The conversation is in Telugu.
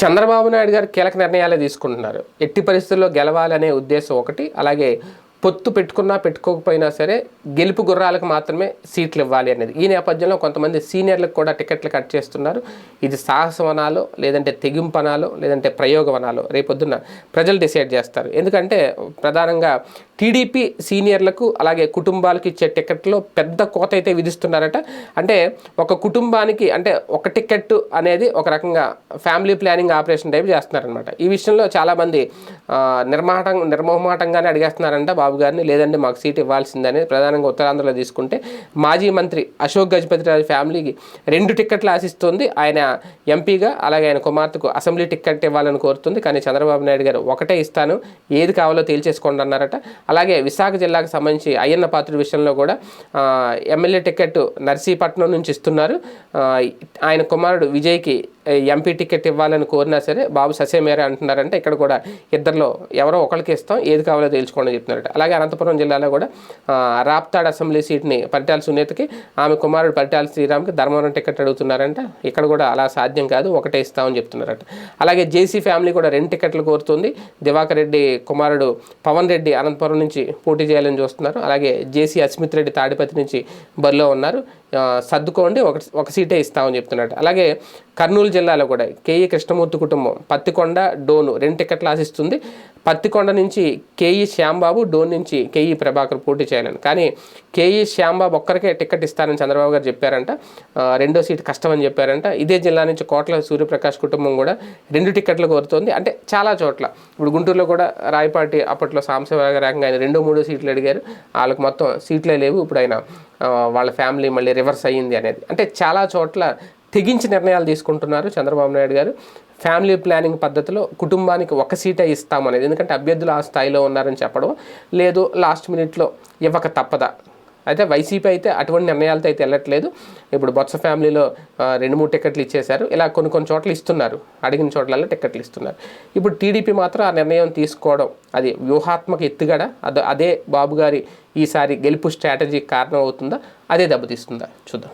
చంద్రబాబు నాయుడు గారు కీలక నిర్ణయాలే తీసుకుంటున్నారు. ఎట్టి పరిస్థితుల్లో గెలవాలనే ఉద్దేశం ఒకటి అలాగే పొత్తు పెట్టుకున్నా పెట్టుకోకపోయినా సరే గెలుపు గుర్రాలకు మాత్రమే సీట్లు ఇవ్వాలి అనేది. ఈ నేపథ్యంలో కొంతమంది సీనియర్లకు కూడా టికెట్లు కట్ చేస్తున్నారు. ఇది సాహసవనాలో లేదంటే తెగింపనాలో లేదంటే ప్రయోగవనాలో రేపొద్దున ప్రజలు డిసైడ్ చేస్తారు. ఎందుకంటే ప్రధానంగా టీడీపీ సీనియర్లకు అలాగే కుటుంబాలకు ఇచ్చే టికెట్లో పెద్ద కోత అయితే విధిస్తున్నారట. అంటే ఒక కుటుంబానికి అంటే ఒక టికెట్ అనేది ఒక రకంగా ఫ్యామిలీ ప్లానింగ్ ఆపరేషన్ టైప్ చేస్తున్నారనమాట ఈ విషయంలో చాలామంది నిర్మాటం నిర్మోహమాటంగానే అడిగేస్తున్నారంట బాబు గారిని. లేదంటే మాకు సీట్ ఇవ్వాల్సిందని ప్రధానంగా ఉత్తరాంధ్రలో తీసుకుంటే మాజీ మంత్రి అశోక్ గజపతిరాజు ఫ్యామిలీకి రెండు టిక్కెట్లు ఆశిస్తుంది. ఆయన ఎంపీగా అలాగే ఆయన కుమార్తెకు అసెంబ్లీ టిక్కెట్ ఇవ్వాలని కోరుతుంది. కానీ చంద్రబాబు నాయుడు గారు ఒకటే ఇస్తాను ఏది కావాలో తేల్చేసుకోండి అన్నారట. అలాగే విశాఖ జిల్లాకు సంబంధించి అయ్యన్న పాత్రుడి విషయంలో కూడా ఎమ్మెల్యే టికెట్ నర్సీపట్నం నుంచి ఇస్తున్నారు. ఆయన కుమారుడు విజయ్కి ఎంపీ టికెట్ ఇవ్వాలని కోరినా సరే బాబు ససేమేరే అంటున్నారంటే ఇక్కడ కూడా ఇద్దరిలో ఎవరో ఒకరికి ఇస్తాం ఏది కావాలో తేల్చుకోండి చెప్తున్నారట. అలాగే అనంతపురం జిల్లాలో కూడా రాప్తాడ్ అసెంబ్లీ సీట్ని పరిటాల సునీతకి ఆమె కుమారుడు పరిటాల శ్రీరామ్కి ధర్మవరం టికెట్ అడుగుతున్నారంట. ఇక్కడ కూడా అలా సాధ్యం కాదు ఒకటే ఇస్తామని చెప్తున్నారట. అలాగే జేసీ ఫ్యామిలీ కూడా రెండు టికెట్లు కోరుతుంది. దివాకర్ రెడ్డి కుమారుడు పవన్ రెడ్డి అనంతపురం నుంచి పోటీ చేయాలని చూస్తున్నారు. అలాగే జేసీ అస్మిత్ రెడ్డి తాడిపతి నుంచి బరిలో ఉన్నారు. సర్దుకోండి ఒక ఒక సీటే ఇస్తామని చెప్తున్నట్టు అలాగే కర్నూలు జిల్లాలో కూడా కేఈ కృష్ణమూర్తి కుటుంబం పత్తికొండ డోను రెండు టికెట్లు ఆశిస్తుంది. పత్తికొండ నుంచి కేఈ శ్యాంబాబు డోన్ నుంచి కేఈ ప్రభాకర్ పోటీ చేయాలని. కానీ కేఈ శ్యాంబాబు ఒక్కరికే టికెట్ ఇస్తారని చంద్రబాబు గారు చెప్పారంట. రెండో సీట్ కష్టమని చెప్పారంట. ఇదే జిల్లా నుంచి కోట్ల సూర్యప్రకాష్ కుటుంబం కూడా రెండు టికెట్లు కోరుతోంది. అంటే చాలా చోట్ల. ఇప్పుడు గుంటూరులో కూడా రాయపాటి అప్పట్లో సాంబశివరావు గారు ఆయన రెండో మూడో సీట్లు అడిగారు. వాళ్ళకి మొత్తం సీట్లే లేవు. ఇప్పుడు ఆయన వాళ్ళ ఫ్యామిలీ మళ్ళీ రివర్స్ అయ్యింది అనేది. అంటే చాలా చోట్ల తెగించి నిర్ణయాలు తీసుకుంటున్నారు చంద్రబాబు నాయుడు గారు. ఫ్యామిలీ ప్లానింగ్ పద్ధతిలో కుటుంబానికి ఒక సీటే ఇస్తామనేది. ఎందుకంటే అభ్యర్థులు ఆ స్థాయిలో ఉన్నారని చెప్పడం లేదు. లాస్ట్ మినిట్లో ఇవ్వక తప్పదా? అయితే వైసీపీ అయితే అటువంటి నిర్ణయాలతో అయితే వెళ్ళట్లేదు. ఇప్పుడు బొత్స ఫ్యామిలీలో రెండు మూడు టికెట్లు ఇచ్చేశారు. ఇలా కొన్ని కొన్ని చోట్ల ఇస్తున్నారు. అడిగిన చోట్లలో టికెట్లు ఇస్తున్నారు. ఇప్పుడు టీడీపీ మాత్రం ఆ నిర్ణయం తీసుకోవడం అది వ్యూహాత్మక ఎత్తుగడ. అదే అదే బాబు గారి ఈసారి గెలుపు స్ట్రాటజీ కారణం అవుతుందా అదే దెబ్బతీస్తుందా? చూద్దాం.